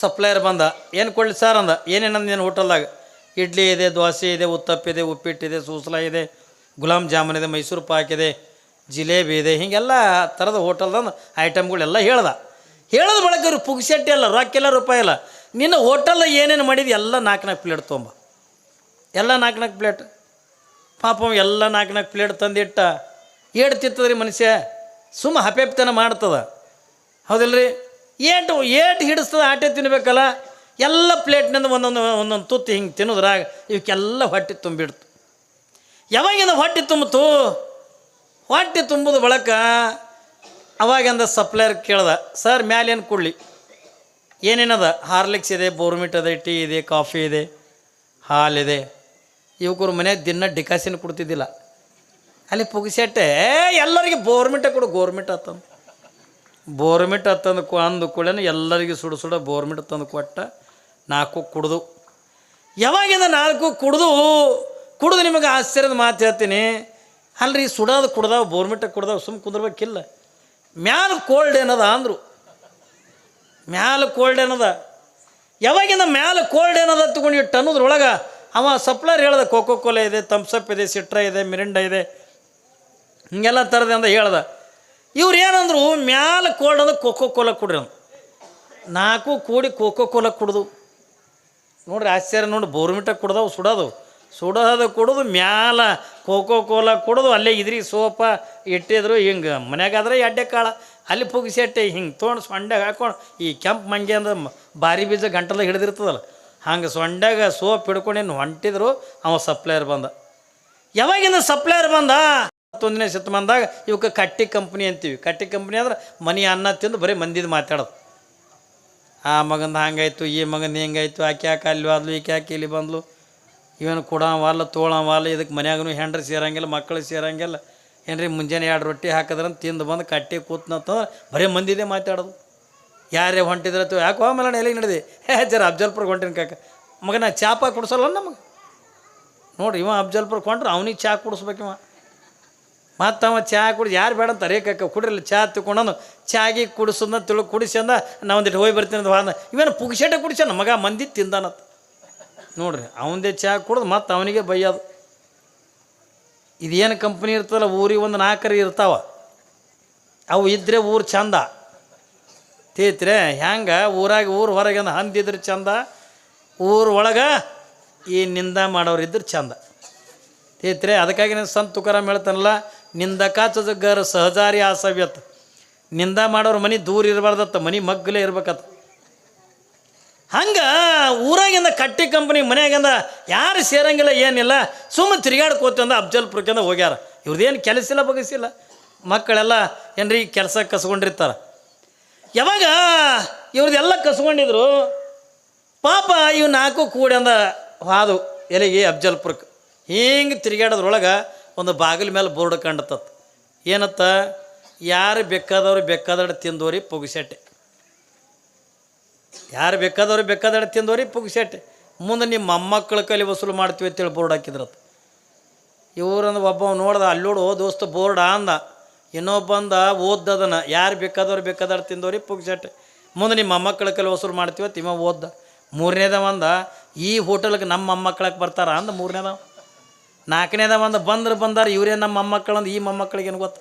Supplier ಬಂದ, ಏನು ಕೊಡ್ಲಿ ಸರ್? ಅಂದ ಏನೇನಂದ ನಿನ್ನ ಹೋಟೆಲ್ದಾಗ. ಇಡ್ಲಿ ಇದೆ, ದೋಸೆ ಇದೆ ಉತ್ತಪ್ಪಿದೆ ಉಪ್ಪಿಟ್ಟಿದೆ ಸೂಸಲ ಇದೆ, ಗುಲಾಬ್ ಜಾಮೂನ್ ಇದೆ, ಮೈಸೂರು ಪಾಕ್ ಇದೆ, ಜಿಲೇಬಿ ಇದೆ. ಹೀಗೆಲ್ಲ ಥರದ ಹೋಟೆಲ್ದಂದು ಐಟಮ್ಗಳೆಲ್ಲ ಹೇಳ್ದ. ಹೇಳದ ಬಳಕ ಇವ್ರು ಪುಗ್ಸೆಟ್ಟಿ ಅಲ್ಲ, ರೊಕ್ಕೆಲ್ಲ ರೂಪಾಯಿ ಇಲ್ಲ ನಿನ್ನ ಹೋಟೆಲ್ ಏನೇನು ಮಾಡಿದ್ದು ಎಲ್ಲ ನಾಲ್ಕು ನಾಲ್ಕು ಪ್ಲೇಟ್ ತೊಂಬ ಎಲ್ಲ ನಾಲ್ಕು ನಾಲ್ಕು ಪ್ಲೇಟ್? ಪಾಪ ಎಲ್ಲ ನಾಲ್ಕು ನಾಲ್ಕು ಪ್ಲೇಟ್ ತಂದಿಟ್ಟ. ಏಡ್ತಿತ್ತದ್ರಿ ಮನುಷ್ಯ. ಸುಮ್ಮ ಹಪೆಪ್ತನ ಮಾಡ್ತದ. ಹೌದಿಲ್ರಿ? ಏಟು ಏಟು ಹಿಡಿಸ್ತದೆ ಆಟೆ ತಿನ್ಬೇಕಲ್ಲ, ಎಲ್ಲ ಪ್ಲೇಟ್ನಿಂದ ಒಂದೊಂದು ಒಂದೊಂದು ತುತ್ತು ಹಿಂಗೆ ತಿನ್ನೋದ್ರಾಗ ಇವಕ್ಕೆಲ್ಲ ಹೊಟ್ಟೆ ತುಂಬಿಡ್ತು. ಯಾವಾಗಿಂದ ಹೊಟ್ಟೆ ತುಂಬಿತು? ಹೊಟ್ಟೆ ತುಂಬುದ ಬಳಕ ಅವಾಗಿಂದ ಸಪ್ಲೈಯರ್ ಕೇಳ್ದ, ಸರ್, ಮ್ಯಾಲೇನು ಕೊಡಲಿ? ಏನೇನದ? ಹಾರ್ಲಿಕ್ಸ್ ಇದೆ, ಬೋರ್ಮಿಟ್ ಇದೆ, ಟೀ ಇದೆ, ಕಾಫಿ ಇದೆ ಹಾಲಿದೆ ಇವಕ್ಕರು ಮನೆ ದಿನ ಡಿಕಾಸಿನ ಕೊಡ್ತಿದ್ದಿಲ್ಲ. ಅಲ್ಲಿ ಪುಗಿಸೆಟ್ಟೆ ಎಲ್ಲರಿಗೆ ಬೋರ್ಮಿಟ ಕೊಡು, ಗೋರ್ಮೆಂಟ್ ಆತಂದು. ಬೋರ್ಮಿಟ್ ತಂದು ಅಂದು ಕೂಡ ಎಲ್ಲರಿಗೂ ಸುಡು ಸುಡ ಬೋರ್ಮಿಟ್ ತಂದು ಕೊಟ್ಟ ನಾಲ್ಕು ಕುಡ್ದು. ಯಾವಾಗಿಂದ ನಾಲ್ಕು ಕುಡ್ದು? ಕುಡ್ದು ನಿಮಗೆ ಆಶ್ಚರ್ಯದ ಮಾತು ಹೇಳ್ತೀನಿ. ಅಲ್ರಿ, ಸುಡೋದು ಕುಡ್ದಾವ, ಬೋರ್ಮಿಟ ಕುಡ್ದಾವ ಸುಮ್ಮ ಕುಂದ್ರಬೇಕಿಲ್ಲ. ಮ್ಯಾಲ ಕೋಲ್ಡ್ ಏನದ ಅಂದರು. ಮ್ಯಾಲ ಕೋಲ್ಡ್ ಏನದ? ಯಾವಾಗಿಂದ ಮ್ಯಾಲ ಕೋಲ್ಡ್ ಏನದ ತಗೊಂಡು ಇಟ್ಟು ಅನ್ನೋದ್ರೊಳಗೆ ಅವ ಸಪ್ಲರ್ ಹೇಳ್ದ ಕೋಕೋ ಕೋಲೆ ಇದೆ ತಮ್ಸಪ್ ಇದೆ ಸಿಟ್ರ ಇದೆ ಮಿರಿಂಡ ಇದೆ. ಹಿಂಗೆಲ್ಲ ಥರದ ಅಂತ ಹೇಳ್ದ. ಇವ್ರು ಏನಂದ್ರು, ಮ್ಯಾಲ ಕೋಲ್ಡ್ ಅಂದ್ರೆ ಕೋಕೋ ಕೋಲಾ ಕುಡ್ರಿ ನಾಲ್ಕು ಕೂಡಿ ಕೋಕೋ ಕೋಲಾ ಕುಡ್ದು. ನೋಡ್ರಿ, ಆಶ್ಚರ್ಯ ನೋಡಿ ಬೋರ್ಮಿಟ ಕುಡ್ದವು, ಸುಡೋದು. ಸುಡೋದು, ಕುಡಿದು, ಮ್ಯಾಲ ಕೋಕೋ ಕೋಲ ಕುಡಿದು, ಅಲ್ಲೇ ಇದ್ರಿ, ಸೋಪ ಇಟ್ಟಿದ್ರು, ಹಿಂಗೆ ಮನ್ಯಾಗಾದ್ರೆ ಎಡ್ಡೆ ಕಾಳ. ಅಲ್ಲಿ ಪುಗಿಸೆಟ್ಟೆ ಹಿಂಗೆ ತೊಗೊಂಡು ಸೊಂಡ್ಯಾಗ ಹಾಕೊಂಡು, ಈ ಕೆಂಪು ಮಂಗೆ ಅಂದ್ರೆ ಭಾರಿ ಬೀಜ ಗಂಟಲ ಹಿಡಿದಿರ್ತದಲ್ಲ. ಹಂಗೆ ಸೊಂಡ್ಯಾಗ ಸೋಪ್ ಹಿಡ್ಕೊಂಡು ಹೊಂಟಿದ್ರು, ಅವ ಸಪ್ಲೈಯರ್ ಬಂದ. ಯಾವಾಗಿಂದ ಸಪ್ಲೈಯರ್ ಬಂದ? ಹತ್ತೊಂದನೇ ಶತಮಾನದಾಗ ಇವಕ್ಕೆ ಕಟ್ಟಿ ಕಂಪ್ನಿ ಅಂತೀವಿ. ಕಟ್ಟಿ ಕಂಪ್ನಿ ಅಂದ್ರೆ ಮನೆ ಅನ್ನ ತಿಂದು ಬರೀ ಮಂದಿದು ಮಾತಾಡೋದು. ಆ ಮಗಂದು ಹಂಗಾಯ್ತು, ಈ ಮಗಂದು ಹೆಂಗಾಯ್ತು, ಆಕೆ ಯಾಕೆ ಅಲ್ಲಿ ಹೋದ್ಲು ಈಕೆ ಯಾಕೆ ಇಲ್ಲಿ ಬಂದ್ಲು? ಇವನು ಕೊಡೋವಲ್ಲ ತೋಳವಲ್ಲ ಇದಕ್ಕೆ ಮನ್ಯಾಗೂ ಹೆಂಡ್ರೆ ಸೇರಂಗಿಲ್ಲ, ಮಕ್ಕಳು ಸೇರಂಗಿಲ್ಲ. ಏನ್ರಿ ಮುಂಜಾನೆ ಎರಡು ರೊಟ್ಟಿ ಹಾಕಿದ್ರಂತ ತಿಂದು ಬಂದು ಕಟ್ಟಿ ಕೂತ್ನಂತಂದ್ರೆ ಬರೀ ಮಂದಿದೆ ಮಾತಾಡೋದು. ಯಾರೇ ಹೊಂಟಿದ್ರತ್ತು ಯಾಕೆ ಹೋಗಲ್ಲ ಎಲ್ಲಿಗೆ ನಡೆದಿ? ಹೇ, ಜರ ಅಫ್ಜಲ್ಪುರ್ ಹೊಂಟಿನ ಕಾಕ. ಮಗ ಮಗನ ಚಾಪ ಕುಡಿಸಲ್ಲ ನಮಗೆ? ನೋಡ್ರಿ, ಇವ ಅಬ್ಜಲ್ಪುರ್ ಕೊಂಡ್ರೆ ಅವನಿಗೆ ಚಾ ಕುಡಿಸ್ಬೇಕಿವ. ಮತ್ತು ಅವ ಚಹಾ ಕುಡಿ ಯಾರು ಬೇಡ ಅಂತ ರೇಖಕ್ಕ ಕುಡಿರಲ್ಲ ಚಹಾ ತಿಳ್ಕೊಂಡನು ಚಾಗಿ ಕುಡಿಸೋದನ್ನ ತಿಳು ಕುಡಿಸ್ಯಂದ ನಾ ಒಂದಿಟ್ಟು ಹೋಗಿ ಬರ್ತೀನಿ ಅಂತ ವಾದ ಇವೇನು ಪುಗ್ಸೆಟ ಕುಡಿಸ್ಯಾನ? ಮಗ ಮಂದಿ ತಿಂದಾನತ್. ನೋಡ್ರಿ, ಅವಂದೇ ಚಹಾ ಕುಡ್ದು ಮತ್ತು ಅವನಿಗೆ ಬೈಯೋದು. ಇದೇನು ಕಂಪ್ನಿ ಇರ್ತದಲ್ಲ, ಊರಿಗೆ ಒಂದು ನಾಲ್ಕರಿ ಇರ್ತಾವ. ಅವು ಇದ್ರೆ ಊರು ಚಂದ. ತೀತ್ರೆ ಹೆಂಗೆ ಊರಾಗ ಊರು ಹೊರಗೆ ಅಂದ ಹಂದಿದ್ರೆ ಚಂದ? ಊರು ಒಳಗೆ ಈ ನಿಂದ ಮಾಡೋರು ಇದ್ರೆ ಚಂದ. ತೀತ್ರೆ, ಅದಕ್ಕಾಗಿ ನಾನು ಸಂತ ತುಕಾರಾಮ್ ಹೇಳ್ತಾನಲ್ಲ ನಿಂದಕ ಗರ್ ಸಹಜಾರಿ ಆಸವ್ಯತ್. ನಿಂದ ಮಾಡೋರು ಮನೆ ದೂರ ಇರಬಾರ್ದತ್ತ, ಮನೆ ಮಗ್ಗಲೇ ಇರ್ಬೇಕತ್ತ ಹಂಗೆ ಊರಾಗಿಂದ ಕಟ್ಟಿ ಕಂಪ್ನಿ, ಮನೆಯಾಗಿಂದ ಯಾರು ಸೇರಂಗಿಲ್ಲ, ಏನಿಲ್ಲ ಸುಮ್ಮನೆ ತಿರುಗಾಡ್ಕೋತಂದ ಅಫ್ಜಲ್ಪುರಕ್ಕಿಂದ ಹೋಗ್ಯಾರ. ಇವ್ರದ್ದೇನು ಕೆಲಸ ಇಲ್ಲ ಬಗಸಿಲ್ಲ ಮಕ್ಕಳೆಲ್ಲ ಏನ್ರಿ ಕೆಲಸ ಕಸ್ಕೊಂಡಿರ್ತಾರೆ. ಯಾವಾಗ ಇವ್ರದ್ದೆಲ್ಲ ಕಸ್ಕೊಂಡಿದ್ರು, ಪಾಪ ಇವು ನಾಲ್ಕು ಕೂಡಿ ಅಂದ ಹಾದು ಎಲೆಗೆ ಅಫ್ಜಲ್ಪುರಕ್ಕೆ ಹಿಂಗೆ ತಿರುಗಾಡೋದ್ರೊಳಗೆ ಒಂದು ಬಾಗಿಲ ಮೇಲೆ ಬೋರ್ಡ್ ಕಂಡತತ್. ಏನತ್ತ? ಯಾರು ಬೇಕಾದವ್ರು ಬೇಕಾದಡೆ ತಿಂದೋರಿ ಪುಗ್ಸೆಟ್ಟೆ ಯಾರು ಬೇಕಾದವ್ರು ಬೇಕಾದಡೆ ತಿಂದೋರಿ ಪುಗ್ಸೆಟ್ಟೆ ಮುಂದೆ ನಿಮ್ಮ ಮೊಮ್ಮಕ್ಕಳ ಕೈಲಿ ವಸೂಲು ಮಾಡ್ತೀವಿ ಅಂತೇಳಿ ಬೋರ್ಡ್ ಹಾಕಿದ್ರತ್. ಇವ್ರಂದು ಒಬ್ಬ ನೋಡ್ದ ಅಲ್ಲೋಡು ದೋಸ್ತ ಬೋರ್ಡ ಅಂದ. ಇನ್ನೊಬ್ಬ ಅಂದ, ಓದ್ದದನ. ಯಾರು ಬೇಕಾದವ್ರು ಬೇಕಾದವ್ರು ತಿಂದವ್ರಿ ಪುಗ್ಸೆಟ್ಟೆ ಮುಂದೆ ನಿಮ್ಮ ಮೊಮ್ಮಕ್ಕಳ ಕೈಲಿ ವಸೂಲು ಮಾಡ್ತೀವಿ ಇವ ಓದ್ದ. ಮೂರನೇದ ಅಂದ, ಈ ಹೋಟೆಲ್ಗೆ ನಮ್ಮ ಮೊಮ್ಮಕ್ಕಳಕ್ಕೆ ಬರ್ತಾರ ಅಂದ ಮೂರನೇದವ. ನಾಲ್ಕನೇದವ ಒಂದು ಬಂದ್ರೆ ಬಂದಾರ, ಇವರೇ ನಮ್ಮ ಮೊಮ್ಮಕ್ಕಳಂದು ಈ ಮೊಮ್ಮಕ್ಕಳಿಗೇನು ಗೊತ್ತು?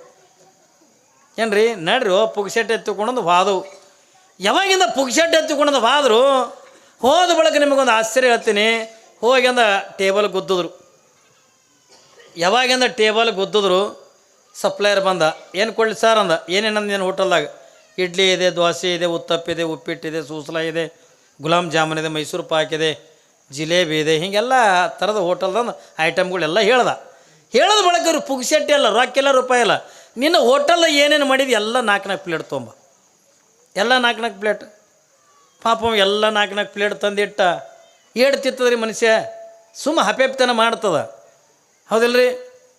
ಏನ್ರಿ, ನಡ್ರಿ ಪುಗ್ಸೆಟ್ ಎತ್ತಿಕೊಂಡು ವಾದವು. ಯಾವಾಗಿಂದ ಪುಗ್ಸೆಟ್ ಎತ್ತಿಕೊಂಡು ವಾದರು, ಹೋದ ಬಳಿಕ ನಿಮಗೊಂದು ಆಶ್ಚರ್ಯ ಹೇಳ್ತೀನಿ. ಹೋಗಿಂದ ಟೇಬಲ್ ಗುದ್ದಿದ್ರು. ಯಾವಾಗಿಂದ ಟೇಬಲ್ ಗುದ್ದಿದ್ರು, ಸಪ್ಲೈಯರ್ ಬಂದ, ಏನು ಕೊಡ್ಲಿ ಸರ್ ಅಂದ ಏನೇನಂದ ಏನು ಹೋಟೆಲ್ದಾಗ? ಇಡ್ಲಿ ಇದೆ, ದೋಸೆ ಇದೆ, ಉತ್ತಪ್ಪಿದೆ, ಉಪ್ಪಿಟ್ಟಿದೆ, ಸೂಸಲ ಇದೆ ಗುಲಾಬ್ ಜಾಮೂನ್ ಇದೆ, ಮೈಸೂರು ಪಾಕ್ ಇದೆ. ಜಿಲೇಬಿ ಇದೆ, ಹೀಗೆಲ್ಲ ಥರದ ಹೋಟೆಲ್ದಂದು ಐಟಮ್ಗಳೆಲ್ಲ ಹೇಳ್ದ. ಹೇಳೋದು ಬಳಕ ಇವ್ರು ಪುಗ್ಸೆಟ್ಟಿ ಅಲ್ಲ, ರೊಕ್ಕೆಲ್ಲ ರೂಪಾಯಿ ಇಲ್ಲ ನಿನ್ನ ಹೋಟೆಲ್ ಏನೇನು ಮಾಡಿದ್ವಿ ಎಲ್ಲ ನಾಲ್ಕು ನಾಲ್ಕು ಪ್ಲೇಟ್ ತೊಂಬ. ಎಲ್ಲ ನಾಲ್ಕು ನಾಲ್ಕು ಪ್ಲೇಟ್ ಪಾಪ ಎಲ್ಲ ನಾಲ್ಕು ನಾಲ್ಕು ಪ್ಲೇಟ್ ತಂದಿಟ್ಟ. ಏಟು ತಿತ್ತದ್ರಿ ಮನುಷ್ಯ. ಸುಮ್ಮ ಹಪೆಪ್ತನ ಮಾಡ್ತದ. ಹೌದಿಲ್ರಿ?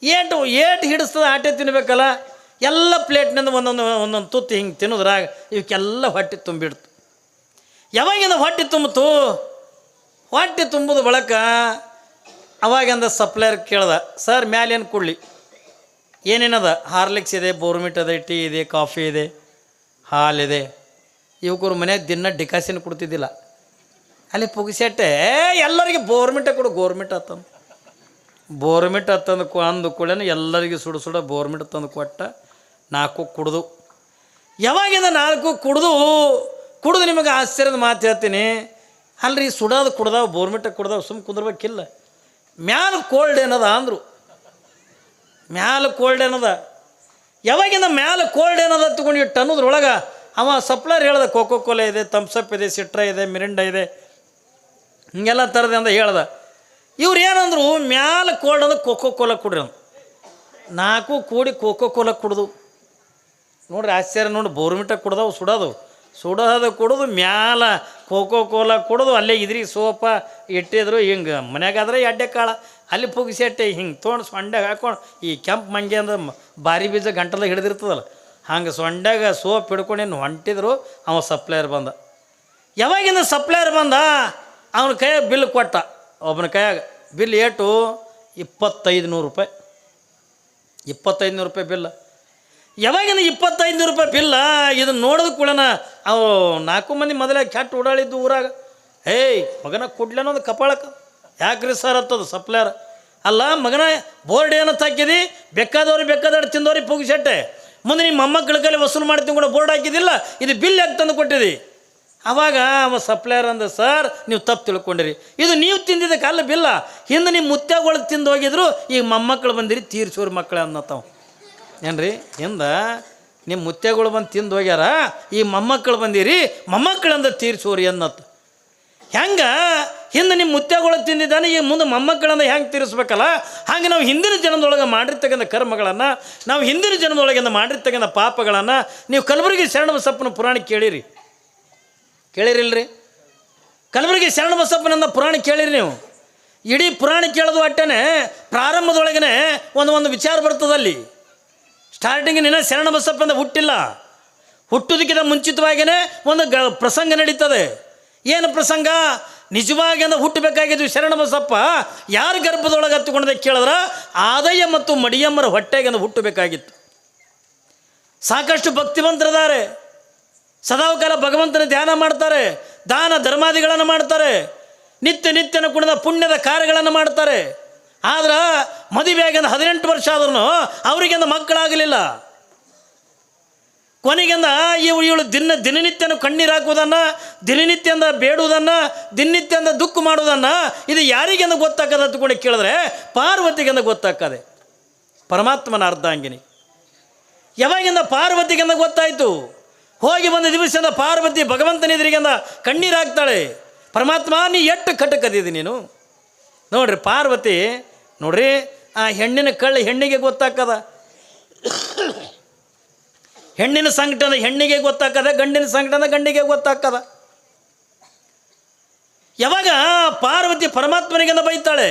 ಏಟು ಏಟು ಹಿಡಿಸ್ತದ, ಆಟೆ ತಿನ್ಬೇಕಲ್ಲ. ಎಲ್ಲ ಪ್ಲೇಟ್ನಿಂದ ಒಂದೊಂದು ಒಂದೊಂದು ತುತ್ತು ಹಿಂಗೆ ತಿನ್ನೋದ್ರಾಗ ಇವಕ್ಕೆಲ್ಲ ಹೊಟ್ಟೆ ತುಂಬಿಡ್ತು. ಯಾವಾಗಿಂದ ಹೊಟ್ಟೆ ತುಂಬಿತು? ಹೊಟ್ಟೆ ತುಂಬದ ಬಳಕ ಅವಾಗಿಂದ ಸಪ್ಲೈಯರ್ ಕೇಳ್ದೆ, ಸರ್ ಮ್ಯಾಲೇನು ಕೊಡಲಿ? ಏನೇನದ? ಹಾರ್ಲಿಕ್ಸ್ ಇದೆ, ಬೋರ್ಮಿಟ್ ಇದೆ, ಟೀ ಇದೆ, ಕಾಫಿ ಇದೆ ಹಾಲಿದೆ ಇವಕ್ಕರು ಮನೆಯಾಗ ದಿನ ಡಿಕಾಸಿನ ಕೊಡ್ತಿದ್ದಿಲ್ಲ. ಅಲ್ಲಿ ಪುಗಿಸಟ್ಟೆ ಎಲ್ಲರಿಗೆ ಬೋರ್ಮಿಟ ಕೊಡು ಗೋರ್ಮೆಂಟ್ ಆತಂದು ಬೋರ್ಮಿಟ್ ತಂದು ಅಂದು ಕೂಡಲೇ ಎಲ್ಲರಿಗೆ ಸುಡು ಸುಡ ಬೋರ್ಮಿಟ್ ತಂದು ಕೊಟ್ಟ, ನಾಲ್ಕು ಕುಡ್ದು. ಯಾವಾಗಿಂದ ನಾಲ್ಕು ಕುಡ್ದು? ಕುಡ್ದು ನಿಮಗೆ ಆಶ್ಚರ್ಯದ ಮಾತು ಹೇಳ್ತೀನಿ. ಅಲ್ರಿ ಸುಡೋದು ಕುಡ್ದಾವ ಬೋರ್ಮಿಟ ಕುಡ್ದಾವ ಸುಮ್ಮ ಕುಂದ್ರಬೇಕಿಲ್ಲ. ಮ್ಯಾಲ ಕೋಲ್ಡ್ ಏನದ ಅಂದರು. ಮ್ಯಾಲ ಕೋಲ್ಡ್ ಏನದ? ಯಾವಾಗಿಂದ ಮ್ಯಾಲ ಕೋಲ್ಡ್ ಏನದ ತಗೊಂಡು ಇಟ್ಟು ಅನ್ನೋದ್ರೊಳಗೆ ಅವ ಸಪ್ಲರ್ ಹೇಳ್ದ ಕೋಕೋ ಕೋಲೆ ಇದೆ ತಮ್ಸಪ್ ಇದೆ ಸಿಟ್ರ ಇದೆ ಮಿರಿಂಡ ಇದೆ. ಹಿಂಗೆಲ್ಲ ಥರದೆ ಅಂತ ಹೇಳ್ದ. ಇವ್ರು ಏನಂದ್ರು, ಮ್ಯಾಲ ಕೋಲ್ಡ್ ಅಂದ್ರೆ ಕೋಕೋ ಕೋಲ ಕುಡ್ರಿ ಅಂದ್ರು. ನಾಲ್ಕು ಕೂಡಿ ಕೋಕೋ ಕೋಲ ಕುಡ್ದು. ನೋಡ್ರಿ ಆಶ್ಚರ್ಯ, ನೋಡಿ ಬೋರ್ಮಿಟ ಕುಡ್ದವು, ಸುಡೋದು. ಸುಡೋದು ಕುಡಿದು ಮ್ಯಾಲ ಕೋಕೋ ಕೋಲಾ ಕುಡಿದು ಅಲ್ಲೇ ಇದ್ರಿ, ಸೋಪ ಇಟ್ಟಿದ್ರು ಹಿಂಗೆ. ಮನ್ಯಾಗಾದ್ರೆ ಎಡ್ಡೆ ಕಾಳ. ಅಲ್ಲಿ ಪುಗಿಸೆಟ್ಟೆ ಹಿಂಗೆ ತೊಗೊಂಡು ಸೊಂಡ್ಯಾಗ ಹಾಕೊಂಡು ಈ ಕೆಂಪು ಮಂಗೆ ಅಂದ್ರೆ ಬಾರಿ ಬೀಜ ಗಂಟಲ ಹಿಡಿದಿರ್ತದಲ್ಲ. ಹಂಗೆ ಸೊಂಡ್ಯಾಗ ಸೋಪ್ ಹಿಡ್ಕೊಂಡು ಹೊಂಟಿದ್ರು, ಅವ ಸಪ್ಲೈಯರ್ ಬಂದ. ಯಾವಾಗಿಂದ ಸಪ್ಲೈಯರ್ ಬಂದ? ಅವನ ಕೈಯಾಗ ಬಿಲ್ ಕೊಟ್ಟ. ಒಬ್ಬನ ಕೈಯಾಗ ಬಿಲ್ ಏಟು ಇಪ್ಪತ್ತೈದು ನೂರು ರೂಪಾಯಿ. ಇಪ್ಪತ್ತೈದು ನೂರು ರೂಪಾಯಿ ಬಿಲ್ಲ ಯಾವಾಗಿಂದ ಇಪ್ಪತ್ತೈದು ರೂಪಾಯಿ ಬಿಲ್ಲ? ಇದನ್ನು ನೋಡಿದ ಕೂಡನ ಅವು ನಾಲ್ಕು ಮಂದಿ ಮೊದಲೇ ಕೆಟ್ಟ ಓಡಾಳಿದ್ದು ಊರಾಗ. ಏಯ್, ಮಗನ ಕೊಡ್ಲೇನೊಂದು ಕಪಾಳಕ್ಕೆ. ಯಾಕ್ರಿ ಸರ್ ಹತ್ತದು ಸಪ್ಲೈಯರ್? ಅಲ್ಲ, ಮಗನ ಬೋರ್ಡ್ ಏನೋ ಹಾಕಿದಿ? ಬೇಕಾದವ್ರು ಬೇಕಾದವ್ರು ತಿಂದವ್ರಿಗೆ ಪುಗಿಸೆಟ್ಟೆ ಮುಂದೆ ನಿಮ್ಮ ಮೊಮ್ಮಕ್ಕಳ ಕೈಲಿ ವಸೂಲು ಮಾಡ್ತೀನಿ ಕೂಡ ಬೋರ್ಡ್ ಹಾಕಿದಿಲ್ಲ. ಇದು ಬಿಲ್ ಯಾಕೆ ತಂದು ಕೊಟ್ಟಿದಿ? ಅವಾಗ ಅವ ಸಪ್ಲೈಯರ್ ಅಂದ, ಸರ್, ನೀವು ತಪ್ಪು ತಿಳ್ಕೊಂಡಿರಿ. ಇದು ನೀವು ತಿಂದಿದ್ದಕ್ಕೆ ಅಲ್ಲ ಬಿಲ್ಲ. ಹಿಂದೆ ನಿಮ್ಮ ಮುತ್ಯಾಗೊಳಗೆ ತಿಂದು ಹೋಗಿದ್ರು, ಈಗ ಮೊಮ್ಮಕ್ಕಳು ಬಂದಿರಿ ತೀರ್ಸೋರು ಮಕ್ಕಳು ಅನ್ನತ್ತಾವ. ಏನ್ರಿ? ಹಿಂದೆ ನಿಮ್ಮ ಮುತ್ತೆಗಳು ಬಂದು ತಿಂದು ಹೋಗ್ಯಾರ, ಈ ಮೊಮ್ಮಕ್ಕಳು ಬಂದಿರಿ ಮೊಮ್ಮಕ್ಕಳಂದ ತೀರಿಸೋರಿ ಅನ್ನತ್ತು ಹೆಂಗೆ? ಹಿಂದೆ ನಿಮ್ಮ ಮುತ್ತೆಗಳು ತಿಂದಿದ್ದಾನೆ ಈಗ ಮುಂದೆ ಮೊಮ್ಮಕ್ಕಳನ್ನು ಹೆಂಗೆ ತೀರಿಸ್ಬೇಕಲ್ಲ? ಹಾಗೆ ನಾವು ಹಿಂದಿನ ಜನ್ಮದೊಳಗೆ ಮಾಡಿರ್ತಕ್ಕಂಥ ಕರ್ಮಗಳನ್ನು, ನಾವು ಹಿಂದಿನ ಜನದೊಳಗಿಂದ ಮಾಡಿರ್ತಕ್ಕಂಥ ಪಾಪಗಳನ್ನು ನೀವು ಕಲಬುರಗಿ ಶರಣಬಸಪ್ಪನ ಪುರಾಣ ಕೇಳಿರಿ. ಕೇಳಿರಿಲ್ರಿ? ಕಲಬುರಗಿ ಶರಣಬಸಪ್ಪನನ್ನ ಪುರಾಣ ಕೇಳಿರಿ ನೀವು. ಇಡೀ ಪುರಾಣ ಕೇಳೋದು ಅಟ್ಟೆನೆ ಪ್ರಾರಂಭದೊಳಗನೆ ಒಂದು ಒಂದು ವಿಚಾರ ಬರ್ತದಲ್ಲಿ ಸ್ಟಾರ್ಟಿಂಗ್ ನಿನ್ನ ಶರಣಬಸಪ್ಪಂದ ಹುಟ್ಟಿಲ್ಲ. ಹುಟ್ಟುದಕ್ಕಿಂತ ಮುಂಚಿತವಾಗಿಯೇ ಒಂದು ಗ ಪ್ರಸಂಗ ನಡೀತದೆ. ಏನು ಪ್ರಸಂಗ? ನಿಜವಾಗಿ ಅಂದ್ರೆ ಹುಟ್ಟಬೇಕಾಗಿದ್ದು ಶರಣಬಸಪ್ಪ ಯಾರು ಗರ್ಭದೊಳಗೆ ಹತ್ತುಕೊಂಡದೆ ಕೇಳಿದ್ರೆ? ಆದಯ್ಯ ಮತ್ತು ಮಡಿಯಮ್ಮರ ಹೊಟ್ಟೆಗೆ ಹುಟ್ಟಬೇಕಾಗಿತ್ತು. ಸಾಕಷ್ಟು ಭಕ್ತಿವಂತರಿದ್ದಾರೆ. ಸದಾವಕಾಲ ಭಗವಂತನ ಧ್ಯಾನ ಮಾಡ್ತಾರೆ. ದಾನ ಧರ್ಮಾದಿಗಳನ್ನು ಮಾಡ್ತಾರೆ. ನಿತ್ಯ ನಿತ್ಯನ ಕುಣದ ಪುಣ್ಯದ ಕಾರ್ಯಗಳನ್ನು ಮಾಡ್ತಾರೆ. ಆದ್ರೆ ಮದುವೆಯಾಗಿಂದ ಹದಿನೆಂಟು ವರ್ಷ ಆದ್ರೂ ಅವರಿಗಿಂದ ಮಕ್ಕಳಾಗಲಿಲ್ಲ. ಕೊನೆಗಿಂದ ಇವು ಇವಳು ದಿನ ದಿನನಿತ್ಯನ ಕಣ್ಣೀರು ಹಾಕುವುದನ್ನು ದಿನನಿತ್ಯಂದ ಬೇಡುವುದನ್ನು ದಿನನಿತ್ಯಂದ ದುಃಖ ಮಾಡುವುದನ್ನು ಇದು ಯಾರಿಗೆಂದ ಗೊತ್ತಾಗದ ಕೂಡ ಕೇಳಿದ್ರೆ ಪಾರ್ವತಿಗೆಂದ ಗೊತ್ತಾಗದೆ ಪರಮಾತ್ಮನ ಅರ್ಧಾಂಗಿನಿ. ಯಾವಾಗಿಂದ ಪಾರ್ವತಿಗೆಂದ ಗೊತ್ತಾಯಿತು? ಹೋಗಿ ಬಂದ ದಿವಸದಿಂದ ಪಾರ್ವತಿ ಭಗವಂತನ ಎದುರಿಗೆಂದ ಕಣ್ಣೀರು ಹಾಕ್ತಾಳೆ. ಪರಮಾತ್ಮ, ನೀ ಎಷ್ಟು ಕಟಕದಿದಿ ನೀನು? ನೋಡ್ರಿ ಪಾರ್ವತಿ ನೋಡ್ರಿ, ಆ ಹೆಣ್ಣಿನ ಕಳ್ಳ ಹೆಣ್ಣಿಗೆ ಗೊತ್ತಾಕದ. ಹೆಣ್ಣಿನ ಸಂಕಟನ ಹೆಣ್ಣಿಗೆ ಗೊತ್ತಾಕದ, ಗಂಡಿನ ಸಂಕಟನ ಗಂಡಿಗೆ ಗೊತ್ತಾಕದ. ಯಾವಾಗ ಪಾರ್ವತಿ ಪರಮಾತ್ಮನಿಗೆಂದ ಬೈತಾಳೆ,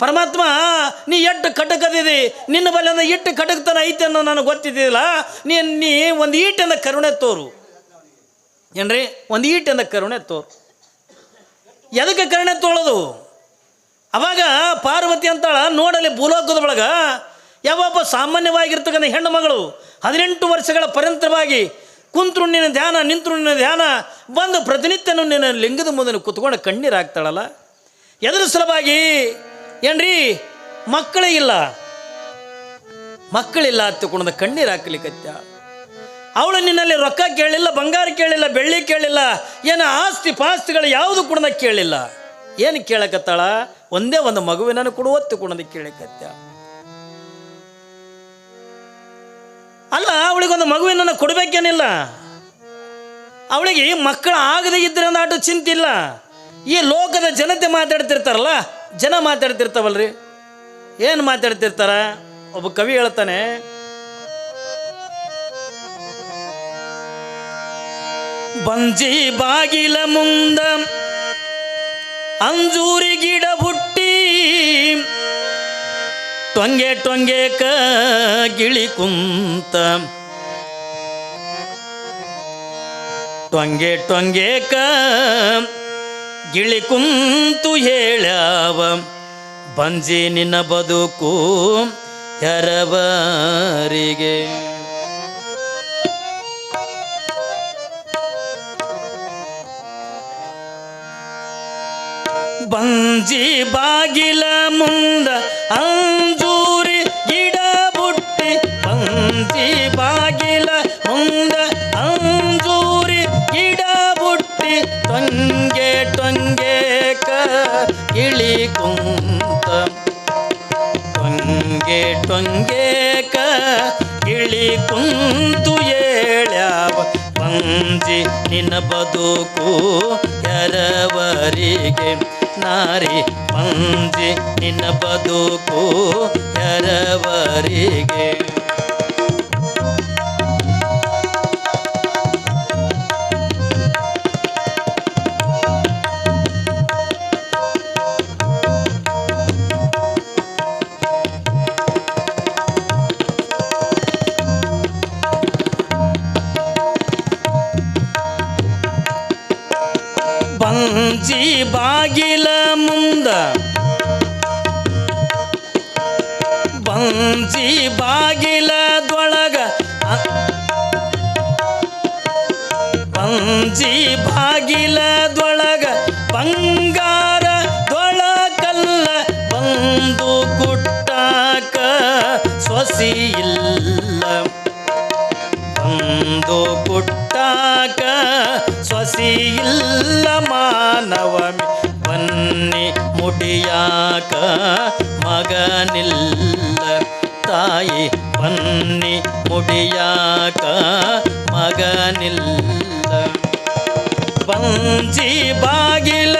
ಪರಮಾತ್ಮ, ನೀ ಎಷ್ಟು ಕಟಕದಿದಿ, ನಿನ್ನ ಬಲ್ಲಿಂದ ಇಟ್ಟು ಕಟಕ್ತನ ಐತೆ ಅನ್ನೋ ನನಗೆ ಗೊತ್ತಿದ್ದಿಲ್ಲ, ನೀ ನೀ ಒಂದು ಈಟಿಂದ ಕರುಣೆ ತೋರು. ಏನ್ರಿ, ಒಂದು ಈಟಿಂದ ಕರುಣೆ ತೋರು. ಎದಕ್ಕೆ ಕರುಣೆ ತೋಳೋದು? ಅವಾಗ ಪಾರ್ವತಿ ಅಂತಾಳ ನೋಡಲಿ ಭೂಲೋಕದ ಒಳಗೆ, ಯಾವೊಬ್ಬ ಸಾಮಾನ್ಯವಾಗಿರ್ತಕ್ಕಂಥ ಹೆಣ್ಣು ಮಗಳು ಹದಿನೆಂಟು ವರ್ಷಗಳ ಪರ್ಯಂತರವಾಗಿ ಕುಂತರು ನಿನ್ನ ಧ್ಯಾನ, ನಿಂತರು ನಿನ್ನ ಧ್ಯಾನ, ಬಂದು ಪ್ರತಿನಿತ್ಯನೂ ನಿನ್ನ ಲಿಂಗದ ಮುಂದೆ ಕುತ್ಕೊಂಡು ಕಣ್ಣೀರು ಹಾಕ್ತಾಳಲ್ಲ. ಸುಲಭವಾಗಿ ಸಲುವಾಗಿ, ಏನ್ರಿ, ಮಕ್ಕಳೇ ಇಲ್ಲ. ಮಕ್ಕಳಿಲ್ಲ ಹತ್ತುಕೊಂಡ ಕಣ್ಣೀರು ಹಾಕ್ಲಿಕ್ಕತ್ಯ. ಅವಳು ನಿನ್ನಲ್ಲಿ ರೊಕ್ಕ ಕೇಳಿಲ್ಲ, ಬಂಗಾರ ಕೇಳಿಲ್ಲ, ಬೆಳ್ಳಿ ಕೇಳಿಲ್ಲ, ಏನು ಆಸ್ತಿ ಪಾಸ್ತಿಗಳು ಯಾವುದು ಕೂಡ ಕೇಳಿಲ್ಲ. ಏನು ಕೇಳಕತ್ತಾಳ? ಒಂದೇ ಒಂದು ಮಗುವಿನನ್ನು ಕೊಡುವತ್ತು ಕುಣದ ಕೇಳಿಕತ್ಯ ಅಲ್ಲ, ಅವಳಿಗೊಂದು ಮಗುವಿನನ್ನು ಕೊಡಬೇಕೇನಿಲ್ಲ. ಅವಳಿಗೆ ಮಕ್ಕಳು ಆಗದೆ ಇದ್ರೆ ಚಿಂತೆ ಇಲ್ಲ. ಈ ಲೋಕದ ಜನತೆ ಮಾತಾಡ್ತಿರ್ತಾರಲ್ಲ, ಜನ ಮಾತಾಡ್ತಿರ್ತಾವಲ್ರಿ? ಏನು ಮಾತಾಡ್ತಿರ್ತಾರ? ಒಬ್ಬ ಕವಿ ಹೇಳ್ತಾನೆ, ಬಂಜಿ ಬಾಗಿಲ ಮುಂದ ಅಂಜೂರಿ ಗಿಡ ಹುಟ್ಟಿ ಟೊಂಗೆ ಟೊಂಗೆ ಕ ಗಿಳಿ ಕುಂತ. ಟೊಂಗೆ ಟೊಂಗೆ ಕ ಗಿಳಿ ಕುಂತು ಹೇಳ್ಯಾವ, ಬಂಜಿ ನಿನ್ನ ಬದುಕು ಎರವರಿಗೆ ಬಂಜಿ ಬಾಗಿಲ ಮುಂದ ಅಂಜೂರಿ ಗಿಡ ಬುಟ್ಟಿ ಬಂಜಿ ಬಾಗಿಲ ಮುಂದ ಅಂಜೂರಿ ಗಿಡ ಬುಟ್ಟಿ ತೊಂಗೆ ಕ ಇಳಿ ಕುಂತ. ತೊಂಗೆ ಕ ಇಳಿ ಕುಂತು ಏಳ್ಯಾವ ಪಂಜಿ ನಿನ್ನ ಬದುಕು ಎರವರಿಗೆ. ನಾರಿ ಪಂಜಿ ನಿನ್ನ ಬದುಕು ಎರವರಿಗೆ. ಬಾಗಿಲ ಬಂಜಿ ಬಾಗಿಲದೊಳಗ ಪಂಜಿ ಬಾಗಿಲದೊಳಗ ಬಂಗಾರ ದೊಳಕಲ್ಲ ಬಂದು ಗುಟ್ಟಾಕ ಸೊಸಿ ಇಲ್ಲ. ಬಂದು ಗುಟ್ಟಾಕ ಸೊಸಿ ಇಲ್ಲ ಮಾನವಮಿ ಬನ್ನಿ ಮುಡಿಯಾಕ ಮಗನಿಲ್ಲ. ತಾಯಿ ಬನ್ನಿ ಮುಡಿಯಾಕ ಮಗನಿಲ್ಲ. ಬಂಜಿ ಬಾಗಿಲ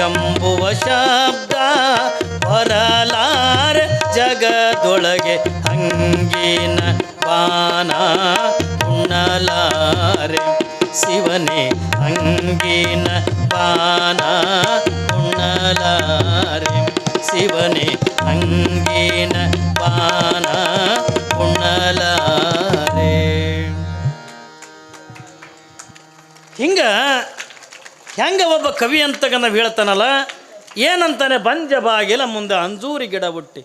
ಪಂಜಂಬುವ ಶಬ್ದ ಹೊರಲಾರ ಜಗದೊಳಗೆ ಹಂಗಿನ ಪಾನ ಉಣ್ಣಲಾರೆ ಶಿವನೇ ಹಂಗಿನ ಪಾನ ಉಣ್ಣಲಾರೆ ಶಿವನೇ ಹಂಗಿನ ಪಾನ ಹೆಂಗ ಒಬ್ಬ ಕವಿ ಅಂತಗ ನಾವು ಹೇಳ್ತಾನಲ್ಲ ಏನಂತಾನೆ ಬಂಜ ಬಾಗಿಲ ಮುಂದೆ ಅಂಜೂರಿ ಗಿಡ ಹುಟ್ಟಿ.